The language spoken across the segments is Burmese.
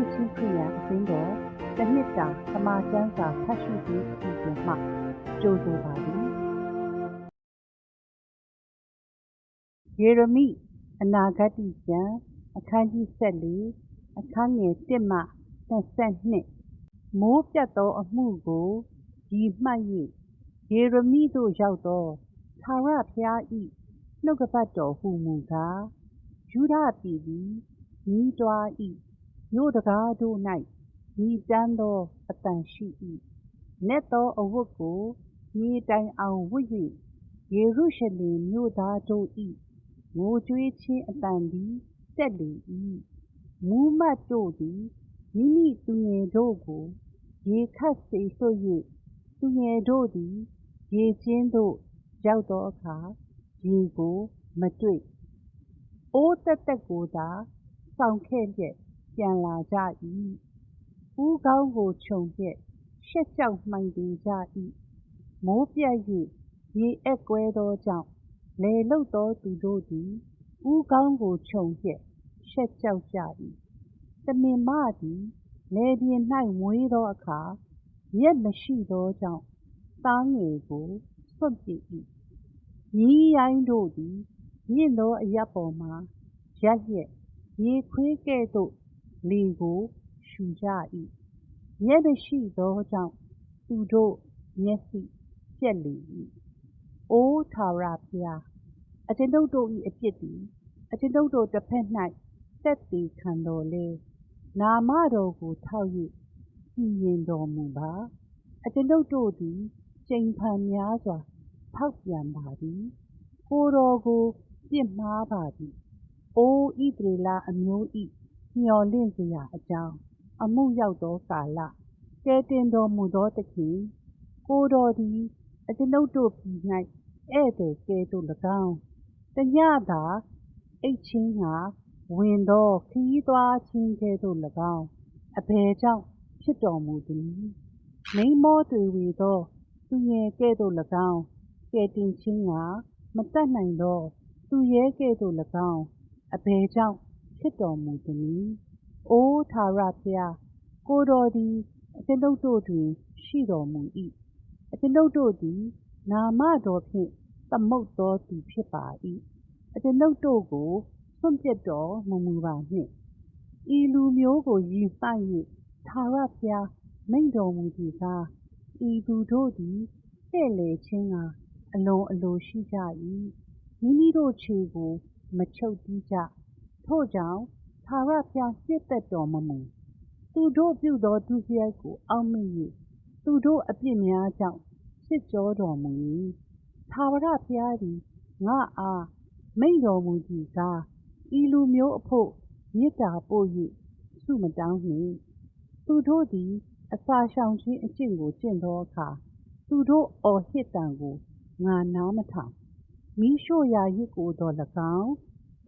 စ်ချင်းခရိယာအသင်းတော်တနှစ်တာသမာကျမ်းစာဖတ်ရှုခြင်းအစီအစဉ်မှကြိုဆိုပါသည်ယေရမိအနာဂတ်ကျမ်းအခန်းကြီး14အခန်းငယ်1မှ22မိုးပြတ်သောအမှုကိုဒီမှတ်၍ယေရမိတို့ရောက်သောသာရဖျားဤနှုတ်ကပတ်တော်ဟူမူကားယူဒပြည်သည်ညီးတွား၏ မြို့တကားတို့၌ညီတန်းသောအတန်ရှိ၏နက်သောအဝတ်ကို မြေတိုင်အောင်ဝတ်၍ယေရုရှလင်မြို့သားတို့၏ငိုကြွေးခြင်းအတန်သည် တက်လေ၏မူးမတ်တို့သည် မိမိသူငယ်တို့ကို ရေခတ်စေလွှတ်၍သူငယ်တို့သည် ရေကျင်းသို့ ရောက်သောအခါ ရေကို မတွေ့ အိုးတက်တက်ကိုသာ ဆောင်ခဲ့လျက် ပြန်လာကြ၏ဦးခေါင်းကိုခြုံလျက် ရှက်ကြောက်မှိုင်တွေကြ၏မိုးပြတ်၍ရေအက်ကွဲသောကြောင့်လေလုတ်သောသူတို့သည် ဦးခေါင်းကိုခြုံလျက် ရှက်ကြောက်ကြ၏တမင်မသည်လေပြင်၌မွေးသောအခါမြက်မရှိသောကြောင့် သားငယ်ကို စွန့်ပစ်၏ညီးရိုင်းတို့သည် မြင့်သောအရပ်ပေါ်မှရပ်လျက် ရေခွေးကဲ့သို့ လေကိုရှူကြ၏မျက်မရှိသောကြောင့် သူတို့မျက်စိပြက်လေ၏အိုးထာဝရဘုရား အကျွန်ုပ်တို့၏အပြစ်သည် အကျွန်ုပ်တို့တစ်ဖက်၌တက်တည်ခံတော်လေနာမတော်ကို ထောက်၍စီရင်တော်မူပါ အကျွန်ုပ်တို့သည်ချိန်ဖန်များစွာ ဖောက်ပြန်ပါသည်ကိုတော်ကို ပြစ်မှားပါသည်အိုးဣသရေလအမျိုး၏ မျှော်လင့်စရာအကြောင်း အမှုရောက်သောကာလကဲတင်တော်မူသောသခင် ကိုတော်သည် အကျွန်ုပ်တို့ပြည်၌ဧည့်သည်ကဲ့သို့၎င်းတညသာအိတ်ချင်းကဝင်သောခီးသွားခြင်းကဲ့သို့၎င်း အဘယ်ကြောင့် ဖြစ်တော်မူသည်မိမောတွေဝေသော သူငယ်ကဲ့သို့၎င်းကဲတင်ခြင်းကမတတ်နိုင်သော သူရဲကဲ့သို့၎င်း အဘယ်ကြောင့် ဖြစ်တော်မူသည်။အိုးထာဝရဘုရား ကိုတော်သည် အကျွန်ုပ်တို့တွင် ရှိတော်မူ၏။အကျွန်ုပ်တို့သည် နာမတော်ဖြင့် သမုတ်သောသူဖြစ်ပါ၏။အကျွန်ုပ်တို့ကို စွန့်ပစ်တော်မမူပါနှင့်။ဤလူမျိုးကို ရည်မှတ်၍ထာဝရဘုရား မိန့်တော်မူသည်ကား ဤသူတို့သည် လှည့်လည်ခြင်းကအလွန်အလိုရှိကြ၏။မိမိတို့ခြေကို မချုပ်တီးကြ။ ထို့ကြောင့် ထာဝရဘုရားနှစ်သက်တော်မမူ။သူတို့ပြုသော ဒုစရိုက်ကို အောက်မေ့၍သူတို့အပြစ်များကြောင့် စစ်ကြောတော်မူ၏။ထာဝရဘုရားသည် ငါအား မိန့်တော်မူသည်ကား ဤလူမျိုးအဖို့ မေတ္တာပို့၍ဆုမတောင်းနှင့်။သူတို့သည် အစာရှောင်ခြင်းအကျင့်ကို ကျင့်သောအခါ သူတို့အော်ဟစ်တံကို ငါနားမထောင်။မိရှို့ရာရစ်ကိုတော်၎င်း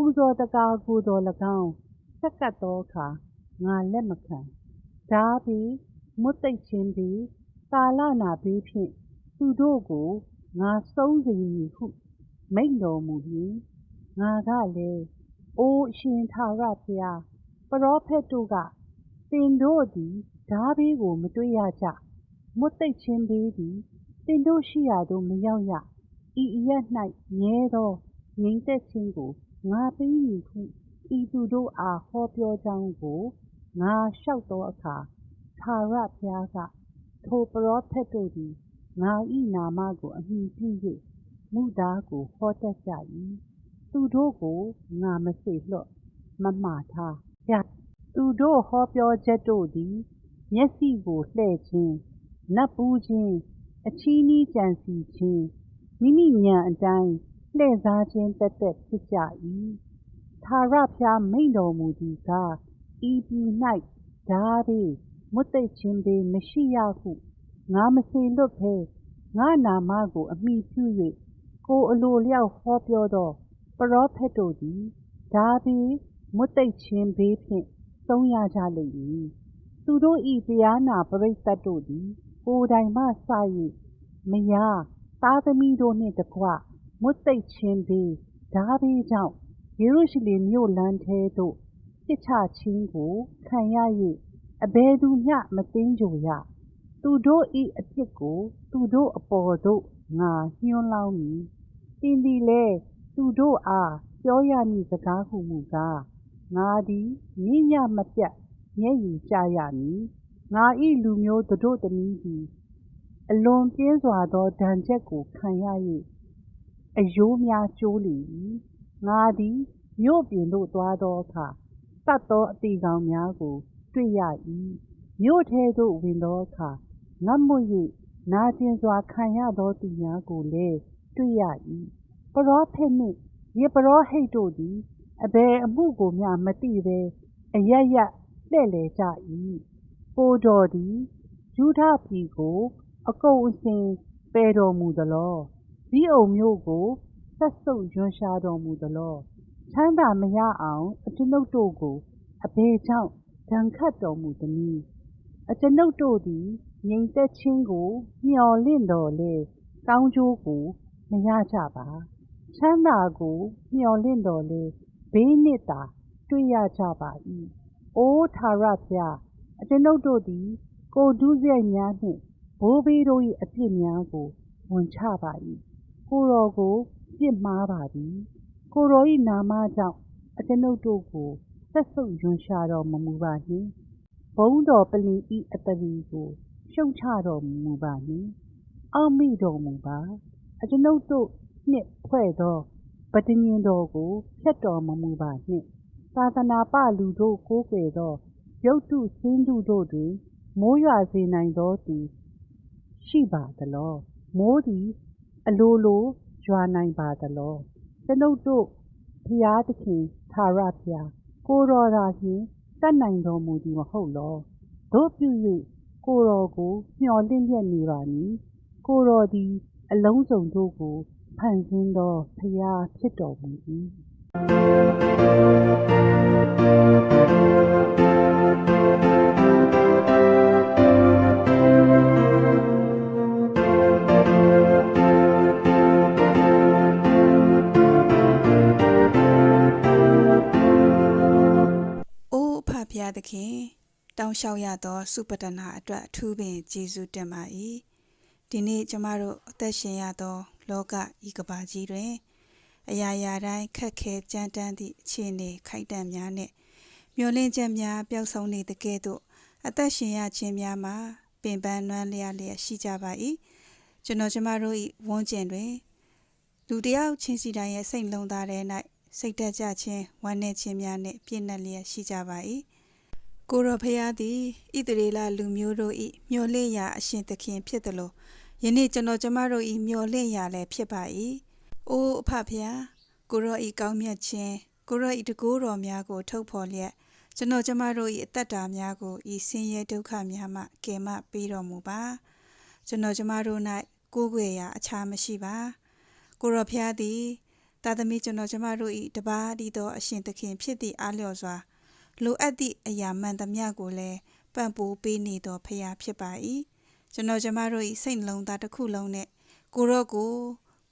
ပူဇော်တကာကိုတော်၎င်းဆက်ကပ်သောအခါငါလက်မခံ။ဒါပြီးမွတ်သိပ်ခြင်းပြီးကာလနာပြီးဖြင့်သူတို့ကိုငါဆုံးစေမည်ဟု မိန့်တော်မူပြီးငါကလည်းအိုးအရှင်ထာဝရဘုရားပရောဖက်တို့ကသင်တို့သည်ဓာဘေးကိုမတွေ့ရကြမွတ်သိပ်ခြင်းဘေးသည်သင်တို့ရှိရာသို့မရောက်ရဤအရ၌မြဲသောငြိမ်သက်ခြင်းကို ငါပေးမည်ဟု ဤသူတို့အား ဟောပြောကြောင်းကို ငါလျှောက်သောအခါ ထာဝရဘုရားက ထိုပရောဖက်တို့သည် ငါ၏နာမကို အမိပြု၍မူသားကို ဟောတတ်ကြ၏သူတို့ကို ငါမစေလွှတ် မမှားထားရသူတို့ဟောပြောချက်တို့သည် မျက်စိကို လှဲ့ခြင်း နတ်ပူးခြင်း အချီးနှီးကြံစီခြင်း မိမိဉာဏ်အတိုင်း လှည့်စားခြင်းတက်တက်ဖြစ်ကြ၏ထာဝရဘုရားမိန့်တော်မူသည်ကားဤပြည်၌ဓာဘေးမွတ်သိပ်ခြင်းဘေးမရှိရဟုငါမစေလွတ်ဘဲငါနာမကိုအမိပြု၍ကိုအလိုလျောက်ဟောပြောသောပရောဖက်တို့သည်ဒါဘေးမွတ်သိပ်ခြင်းဘေးဖြင့်သုံးရကြလိမ့်မည်သူတို့၏တရားနာပရိသတ်တို့သည်ကိုယ်တိုင်မှစ၍မယားသားသမီးတို့နှင့်တကွ မွတ်သိပ်ခြင်းဘေးဒါဘေးကြောင့် ယေရုရှလင်မြို့လမ်းထဲသို့ပြစ်ချခြင်းကိုခံရ၍အဘယ်သူမျှ မသိမ်းကြိုရသူတို့ဤအပြစ်ကို သူတို့အပေါ်သို့ ငါညှိုးလောင်းမည်တင်သည်လဲသူတို့အား ပြောရမည်စကားဟုမူကား ငါသည်မိညမပြတ် မျက်ရည်ကျရမည် ငါဤလူမျိုးသူတို့သမီးသည် အလွန်ပြင်းစွာသော ဒဏ်ချက်ကိုခံရ၍ အယိုးများကျိုးလေ၏ငါသည် မြို့ပြင်သို့သွားသောအခါတတ်သောအတီကောင်များကို တွေ့ရ၏မြို့ထဲသို့ဝင်သောအခါ ငတ်မွတ်၍နာကျင်စွာခံရသောသူများကိုလည်း တွေ့ရ၏ပရောဖက်နှင့်ယေပရောဟိတ်တို့သည် အဘယ်အမှုကိုမျှမသိဘဲ အရရလှဲ့လေကြ၏ပိုးတော်သည်ယူဒပြည်ကို အကုန်အစင် ပယ်တော်မူသလော ဇီးအုံမျိုးကိုဆက်ဆုပ်ရွံရှာတော်မူသလော ချမ်းသာမရအောင် အကျွန်ုပ်တို့ကို အဘယ်ကြောင့် ဒဏ်ခတ်တော်မူသနည်း အကျွန်ုပ်တို့သည် ငြိမ်သက်ခြင်းကိုမျှော်လင့်တော်လေကောင်းကျိုးကို မရကြပါ ချမ်းသာကိုမျှော်လင့်တော်လေဘေးနှစ်သာ တွေ့ရကြပါ၏အိုးထာရဖျား အကျွန်ုပ်တို့သည် ကိုဒုစရိုက်များနှင့် ဘိုးဘေးတို့၏အပြစ်များကို ဝန်ချပါ၏ ကိုတော်ကိုပြစ်မှားပါသည်ကိုတော်၏နာမကြောင့်အကျွန်ုပ်တို့ကိုဆက်ဆုပ်ယွန်ရှာတော်မမူပါနှင့်ဘုံတော်ပလင်ဤအတရီကိုရှုံချတော်မူပါနှင့်အောက်မိတော်မူပါအကျွန်ုပ်တို့နှင့်ဖွဲ့သောပတညင်တော်ကိုဖျက်တော်မမူပါနှင့်သာသနာပလူတို့ကိုးကွယ်သောရုပ်တုဆင်းတုတို့တွင်မိုးရွာစေနိုင်သောသူရှိပါသလောမိုးသည် အလိုလိုရွာနိုင်ပါသလော ကျွန်ုပ်တို့ဖျားသခင်သာရဖျား ကိုတော်သာဖြင့်တတ်နိုင်တော်မူသည် မဟုတ်လောတို့ပြု၍ကိုတော်ကိုမျှော်လင့်လျက်နေပါမည် ကိုတော်သည် အလုံးစုံတို့ကို ဖန်ဆင်းသောဖျားဖြစ်တော်မူ၏။ ခင်တောင်းလျှောက်ရသောစုပတနာအတွက်အထူးပင်ကျေးဇူးတင်ပါ၏။ဒီနေ့ကျမတို့အသက်ရှင်ရသော လောကဤကဘာကြီးတွင် အရာရာတိုင်းခက်ခဲကြမ်းတမ်းသည့်အခြေအနေခိုက်တန့်များနှင့်မျောလင့်ချက်များပျောက်ဆုံးနေတဲ့ကဲ့သို့အသက်ရှင်ရခြင်းများမှာပင်ပန်းနွမ်းလျက်လျက်ရှိကြပါ၏။ကျွန်တော်ကျမတို့၏ဝန်းကျင်တွင်လူတစ်ယောက်ချင်းစီတိုင်းရဲ့စိတ်လုံးသားတဲ့၌စိတ်တက်ကြခြင်းဝမ်းနည်းခြင်းများနှင့်ပြည့်နှက်လျက်ရှိကြပါ၏ ကိုရောဖျားသည်ဣသရေလလူမျိုးတို့၏မျော်လင့်ရာအရှင်သခင်ဖြစ်သလိုယနေ့ကျွန်တော်ကျမတို့၏မျော်လင့်ရာလည်းဖြစ်ပါ၏အိုးအဖဖျားကိုရော၏ကောင်းမြတ်ခြင်းကိုရော၏တကူတော်များကို ထုတ်ဖော်လျက်ကျွန်တော်ကျမတို့၏အသက်တာများကိုဤဆင်းရဲဒုက္ခများမှကယ်မပေးတော်မူပါကျွန်တော်ကျမတို့၌ကိုးကွယ်ရာအခြားမရှိပါကိုရောဖျားသည်သာသမီကျွန်တော်ကျမတို့၏တပါးတည်းသောအရှင်သခင်ဖြစ်သည့်အားလျော်စွာ လိုအပ်သည့်အရာမှန်သမျှကိုလည်းပံ့ပိုးပေးနေသောဖရာဖြစ်ပါ၏ကျွန်တော်ကျမတို့၏စိတ်နှလုံးသားတစ်ခုလုံးနဲ့ကိုရော့ကို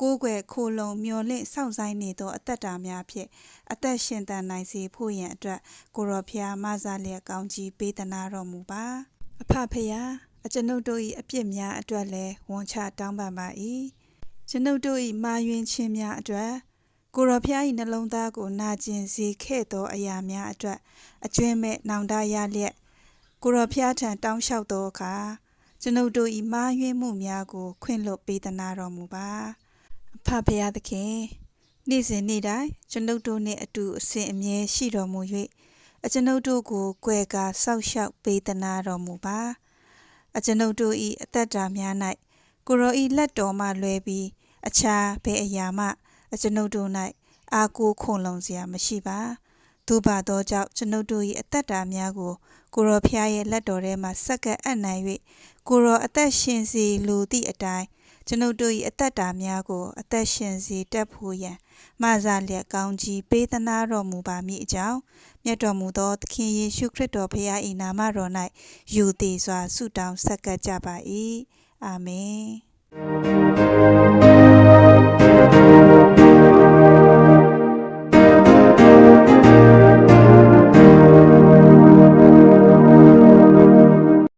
ကိုးကွယ်ခိုလုံမျော်လင့်စောင့်ဆိုင်နေသောအသက်တာများဖြင့်အသက်ရှင်တန်နိုင်စေဖို့ရန်အတွက်ကိုရော့ဖျားမဆလျက်ကောင်းကြီးပေးသနာတော်မူပါအဖဖရာအကျွန်ုပ်တို့၏အပြစ်များအတွက်လည်းဝန်ချတောင်းပန်ပါ၏ကျွန်ုပ်တို့၏မာယွင်ခြင်းများအတွက် ကိုရော်ဖျား၏နှလုံးသားကိုနာကျင်စေခဲ့သောအရာများအတွက်အကျွင့်မဲ့နောင်တရလျက်ကိုရော်ဖျားထံတောင်းလျှောက်သောအခါကျွန်ုပ်တို့၏မာယွင်းမှုများကို ခွင့်လွှတ်ပေးသနာတော်မူပါအဖဖရာသခင်နေ့စဉ်နေ့တိုင်းကျွန်ုပ်တို့နှင့်အတူအစဉ်အမြဲရှိတော်မူ၍အကျွန်ုပ်တို့ကိုကြွယ်ကာဆောက်ရှောက်ပေးသနာတော်မူပါအကျွန်ုပ်တို့၏အသက်တာများ၌ကိုရောဤလက်တော်မှလွဲပြီးအခြားဘယ်အရာမှ အကျွန်ုပ်တို့၌အာကိုခုံလုံစရာမရှိပါသို့ပါသောကြောင့်ကျွန်ုပ်တို့၏အသက်တာများကိုကိုရောဖျားရဲ့လက်တော်ထဲမှဆက်ကပ်အပ်နိုင်၍ကိုရောအသက်ရှင်စီလိုသည့်အတိုင်းကျွန်ုပ်တို့၏အသက်တာများကို အသက်ရှင်စီတက်ဖို့ရန်မဆာလျက်ကောင်းကြီးပေးသနာတော်မူပါမည်အကြောင်းမြတ်တော်မူသောသခင်ယေရှုခရစ်တော်ဖခင်၏နာမတော်၌ယူသည်စွာဆုတောင်းဆက်ကပ်ကြပါ၏အာမင်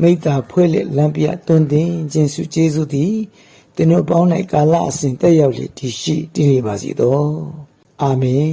မိတ္တာဖွဲ့လက်လမ်းပြတွင်တင်ခြင်းစုကျေးဇူးသည်သင်တို့ပေါင်း၌ကာလအစဉ်တက်ရောက်လေတည်ရှိတည်နေပါစေသောအာမင်